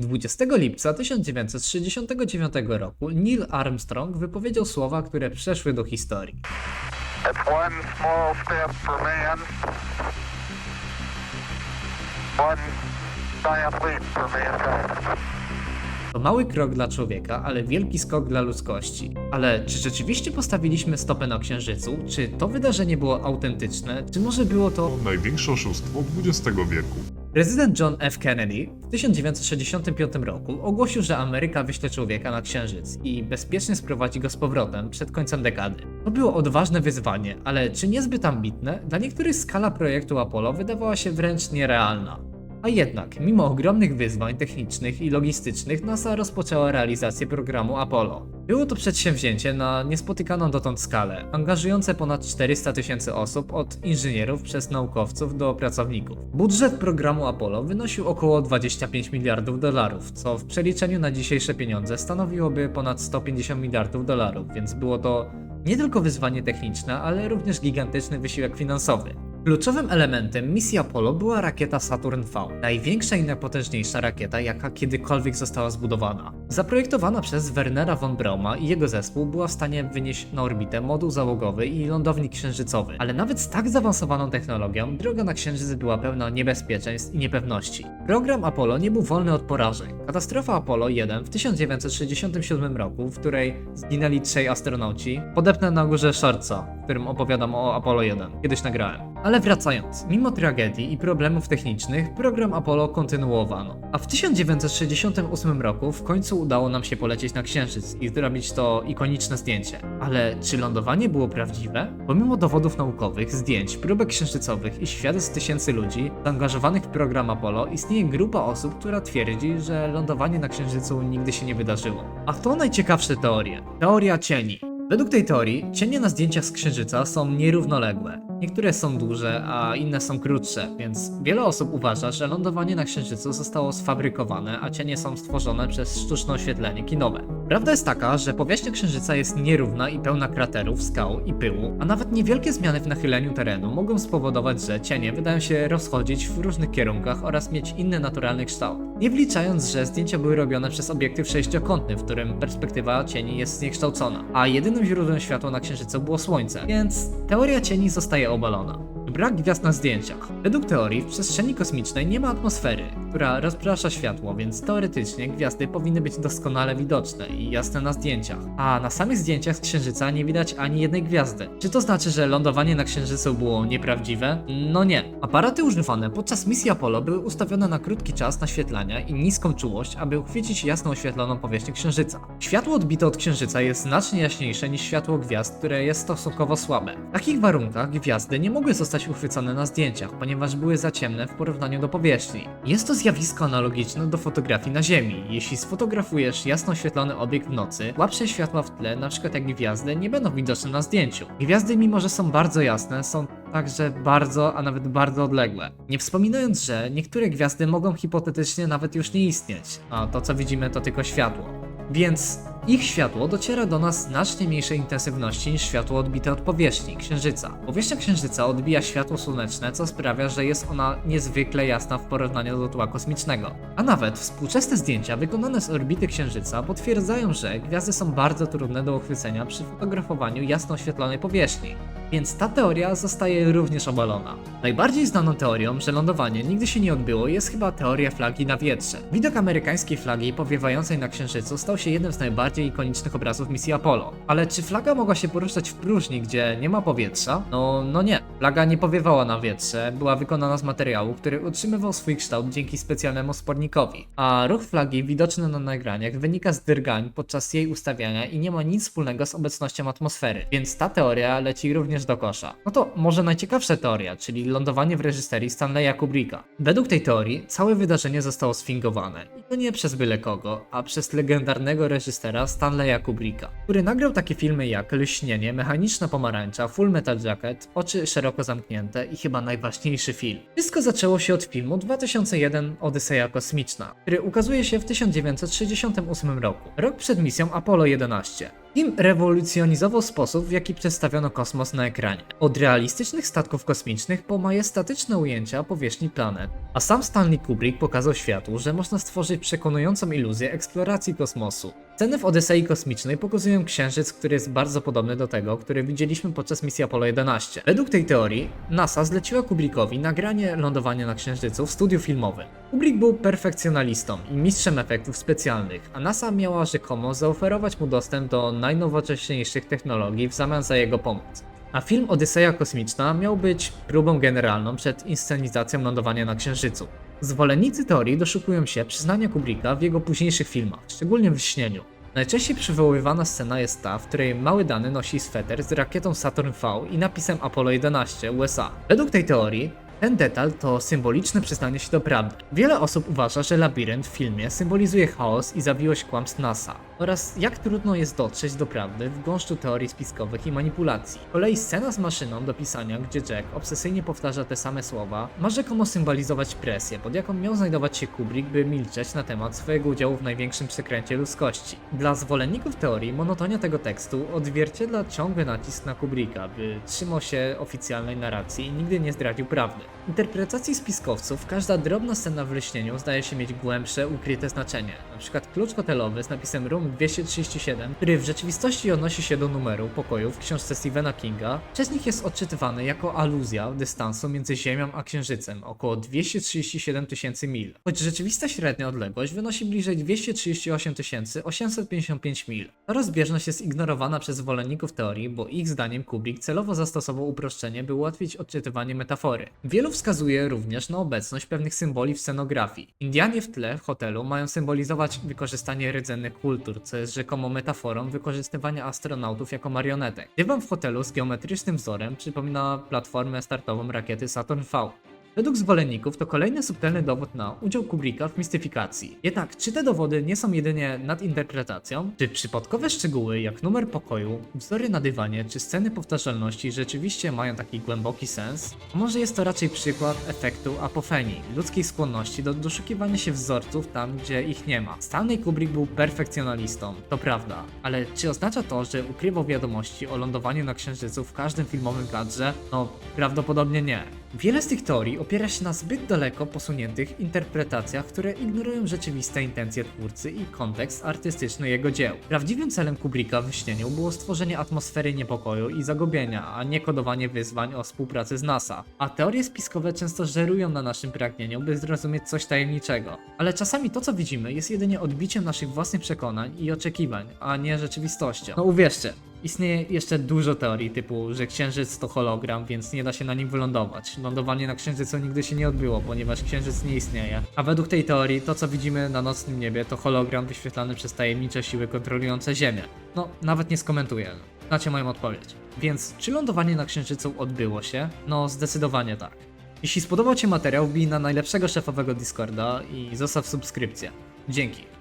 20 lipca 1969 roku Neil Armstrong wypowiedział słowa, które przeszły do historii. To mały krok dla człowieka, ale wielki skok dla ludzkości. Ale czy rzeczywiście postawiliśmy stopę na Księżycu? Czy to wydarzenie było autentyczne? Czy może było to Największe oszustwo XX wieku. Prezydent John F. Kennedy w 1965 roku ogłosił, że Ameryka wyśle człowieka na Księżyc i bezpiecznie sprowadzi go z powrotem przed końcem dekady. To było odważne wyzwanie, ale czy niezbyt ambitne? Dla niektórych skala projektu Apollo wydawała się wręcz nierealna. A jednak, mimo ogromnych wyzwań technicznych i logistycznych, NASA rozpoczęła realizację programu Apollo. Było to przedsięwzięcie na niespotykaną dotąd skalę, angażujące ponad 400 tysięcy osób od inżynierów przez naukowców do pracowników. Budżet programu Apollo wynosił około 25 miliardów dolarów, co w przeliczeniu na dzisiejsze pieniądze stanowiłoby ponad 150 miliardów dolarów, więc było to nie tylko wyzwanie techniczne, ale również gigantyczny wysiłek finansowy. Kluczowym elementem misji Apollo była rakieta Saturn V, największa i najpotężniejsza rakieta, jaka kiedykolwiek została zbudowana. Zaprojektowana przez Wernera von Brauma i jego zespół była w stanie wynieść na orbitę moduł załogowy i lądownik księżycowy, ale nawet z tak zaawansowaną technologią droga na księżyc była pełna niebezpieczeństw i niepewności. Program Apollo nie był wolny od porażek. Katastrofa Apollo 1 w 1967 roku, w której zginęli trzej astronauci, podepnę na górze shortsa, w którym opowiadam o Apollo 1. Kiedyś nagrałem. Ale wracając, mimo tragedii i problemów technicznych, program Apollo kontynuowano. A w 1968 roku w końcu udało nam się polecieć na Księżyc i zrobić to ikoniczne zdjęcie. Ale czy lądowanie było prawdziwe? Pomimo dowodów naukowych, zdjęć, próbek księżycowych i świadectw tysięcy ludzi zaangażowanych w program Apollo, istnieje grupa osób, która twierdzi, że lądowanie na Księżycu nigdy się nie wydarzyło. A to najciekawsze teorie. Teoria cieni. Według tej teorii cienie na zdjęciach z Księżyca są nierównoległe. Niektóre są duże, a inne są krótsze, więc wiele osób uważa, że lądowanie na Księżycu zostało sfabrykowane, a cienie są stworzone przez sztuczne oświetlenie kinowe. Prawda jest taka, że powierzchnia Księżyca jest nierówna i pełna kraterów, skał i pyłu, a nawet niewielkie zmiany w nachyleniu terenu mogą spowodować, że cienie wydają się rozchodzić w różnych kierunkach oraz mieć inny naturalny kształt. Nie wliczając, że zdjęcia były robione przez obiektyw sześciokątny, w którym perspektywa cieni jest zniekształcona, a jedynym źródłem światła na Księżycu było Słońce, więc teoria cieni zostaje obalona. Brak gwiazd na zdjęciach. Według teorii w przestrzeni kosmicznej nie ma atmosfery, która rozprasza światło, więc teoretycznie gwiazdy powinny być doskonale widoczne i jasne na zdjęciach. A na samych zdjęciach z Księżyca nie widać ani jednej gwiazdy. Czy to znaczy, że lądowanie na Księżycu było nieprawdziwe? No nie. Aparaty używane podczas misji Apollo były ustawione na krótki czas naświetlania i niską czułość, aby uchwycić jasno oświetloną powierzchnię Księżyca. Światło odbite od Księżyca jest znacznie jaśniejsze niż światło gwiazd, które jest stosunkowo słabe. W takich warunkach gwiazdy nie mogły zostać uchwycone na zdjęciach, ponieważ były za ciemne w porównaniu do powierzchni. Jest to zjawisko analogiczne do fotografii na Ziemi. Jeśli sfotografujesz jasno oświetlony obiekt w nocy, słabsze światła w tle, np. jak gwiazdy, nie będą widoczne na zdjęciu. Gwiazdy, mimo że są bardzo jasne, są także bardzo, a nawet bardzo odległe. Nie wspominając, że niektóre gwiazdy mogą hipotetycznie nawet już nie istnieć, a to co widzimy to tylko światło. Więc ich światło dociera do nas znacznie mniejszej intensywności niż światło odbite od powierzchni Księżyca. Powierzchnia Księżyca odbija światło słoneczne, co sprawia, że jest ona niezwykle jasna w porównaniu do tła kosmicznego. A nawet współczesne zdjęcia wykonane z orbity Księżyca potwierdzają, że gwiazdy są bardzo trudne do uchwycenia przy fotografowaniu jasno oświetlonej powierzchni. Więc ta teoria zostaje również obalona. Najbardziej znaną teorią, że lądowanie nigdy się nie odbyło, jest chyba teoria flagi na wietrze. Widok amerykańskiej flagi powiewającej na Księżycu stał się jednym z najbardziej ikonicznych obrazów misji Apollo. Ale czy flaga mogła się poruszać w próżni, gdzie nie ma powietrza? No, no nie. Flaga nie powiewała na wietrze, była wykonana z materiału, który utrzymywał swój kształt dzięki specjalnemu spornikowi. A ruch flagi widoczny na nagraniach wynika z drgań podczas jej ustawiania i nie ma nic wspólnego z obecnością atmosfery, więc ta teoria leci również do kosza. No to może najciekawsza teoria, czyli lądowanie w reżyserii Stanleya Kubricka. Według tej teorii całe wydarzenie zostało sfingowane i to nie przez byle kogo, a przez legendarnego reżysera Stanleya Kubricka, który nagrał takie filmy jak Lśnienie, Mechaniczna Pomarańcza, Full Metal Jacket, Oczy szeroko zamknięte i chyba najważniejszy film. Wszystko zaczęło się od filmu 2001 Odyseja Kosmiczna, który ukazuje się w 1968 roku, rok przed misją Apollo 11. Film rewolucjonizował sposób, w jaki przedstawiono kosmos na ekranie. Od realistycznych statków kosmicznych po majestatyczne ujęcia powierzchni planet. A sam Stanley Kubrick pokazał światu, że można stworzyć przekonującą iluzję eksploracji kosmosu. Sceny w Odysei Kosmicznej pokazują księżyc, który jest bardzo podobny do tego, który widzieliśmy podczas misji Apollo 11. Według tej teorii NASA zleciła Kubrickowi nagranie lądowania na księżycu w studiu filmowym. Kubrick był perfekcjonalistą i mistrzem efektów specjalnych, a NASA miała rzekomo zaoferować mu dostęp do najnowocześniejszych technologii w zamian za jego pomoc. A film Odyseja Kosmiczna miał być próbą generalną przed inscenizacją lądowania na Księżycu. Zwolennicy teorii doszukują się przyznania Kubricka w jego późniejszych filmach, szczególnie w Śnieniu. Najczęściej przywoływana scena jest ta, w której mały Dany nosi sweter z rakietą Saturn V i napisem Apollo 11 USA. Według tej teorii ten detal to symboliczne przyznanie się do prawdy. Wiele osób uważa, że labirynt w filmie symbolizuje chaos i zawiłość kłamstw NASA oraz jak trudno jest dotrzeć do prawdy w gąszczu teorii spiskowych i manipulacji. Kolei scena z maszyną do pisania, gdzie Jack obsesyjnie powtarza te same słowa, ma rzekomo symbolizować presję, pod jaką miał znajdować się Kubrick, by milczeć na temat swojego udziału w największym przekręcie ludzkości. Dla zwolenników teorii monotonia tego tekstu odzwierciedla ciągły nacisk na Kubricka, by trzymał się oficjalnej narracji i nigdy nie zdradził prawdy. Interpretacji spiskowców każda drobna scena w lśnieniu zdaje się mieć głębsze, ukryte znaczenie. Na przykład klucz hotelowy z napisem Room 237, który w rzeczywistości odnosi się do numeru pokoju w książce Stephena Kinga, nich jest odczytywany jako aluzja dystansu między Ziemią a Księżycem, około 237 tysięcy mil. Choć rzeczywista średnia odległość wynosi bliżej 238 855 mil. Ta rozbieżność jest ignorowana przez zwolenników teorii, bo ich zdaniem Kubrick celowo zastosował uproszczenie, by ułatwić odczytywanie metafory. Wielu wskazuje również na obecność pewnych symboli w scenografii. Indianie w tle w hotelu mają symbolizować wykorzystanie rdzennych kultur, co jest rzekomo metaforą wykorzystywania astronautów jako marionetek. Dywan w hotelu z geometrycznym wzorem przypomina platformę startową rakiety Saturn V. Według zwolenników to kolejny subtelny dowód na udział Kubricka w mistyfikacji. Jednak czy te dowody nie są jedynie nadinterpretacją? Czy przypadkowe szczegóły jak numer pokoju, wzory na dywanie czy sceny powtarzalności rzeczywiście mają taki głęboki sens? A może jest to raczej przykład efektu apofenii, ludzkiej skłonności do doszukiwania się wzorców tam, gdzie ich nie ma. Stanley Kubrick był perfekcjonalistą, to prawda, ale czy oznacza to, że ukrywał wiadomości o lądowaniu na Księżycu w każdym filmowym kadrze? No, prawdopodobnie nie. Wiele z tych teorii opiera się na zbyt daleko posuniętych interpretacjach, które ignorują rzeczywiste intencje twórcy i kontekst artystyczny jego dzieł. Prawdziwym celem Kubricka w śnieniu było stworzenie atmosfery niepokoju i zagubienia, a nie kodowanie wyzwań o współpracy z NASA. A teorie spiskowe często żerują na naszym pragnieniu, by zrozumieć coś tajemniczego. Ale czasami to, co widzimy, jest jedynie odbiciem naszych własnych przekonań i oczekiwań, a nie rzeczywistością. No uwierzcie, Istnieje jeszcze dużo teorii typu, że księżyc to hologram, więc nie da się na nim wylądować. Lądowanie na księżycu nigdy się nie odbyło, ponieważ księżyc nie istnieje. A według tej teorii to co widzimy na nocnym niebie to hologram wyświetlany przez tajemnicze siły kontrolujące Ziemię. No, nawet nie skomentuję. Znacie moją odpowiedź. Więc czy lądowanie na księżycu odbyło się? No, zdecydowanie tak. Jeśli spodobał Ci materiał, wbij na najlepszego szefowego Discorda i zostaw subskrypcję. Dzięki.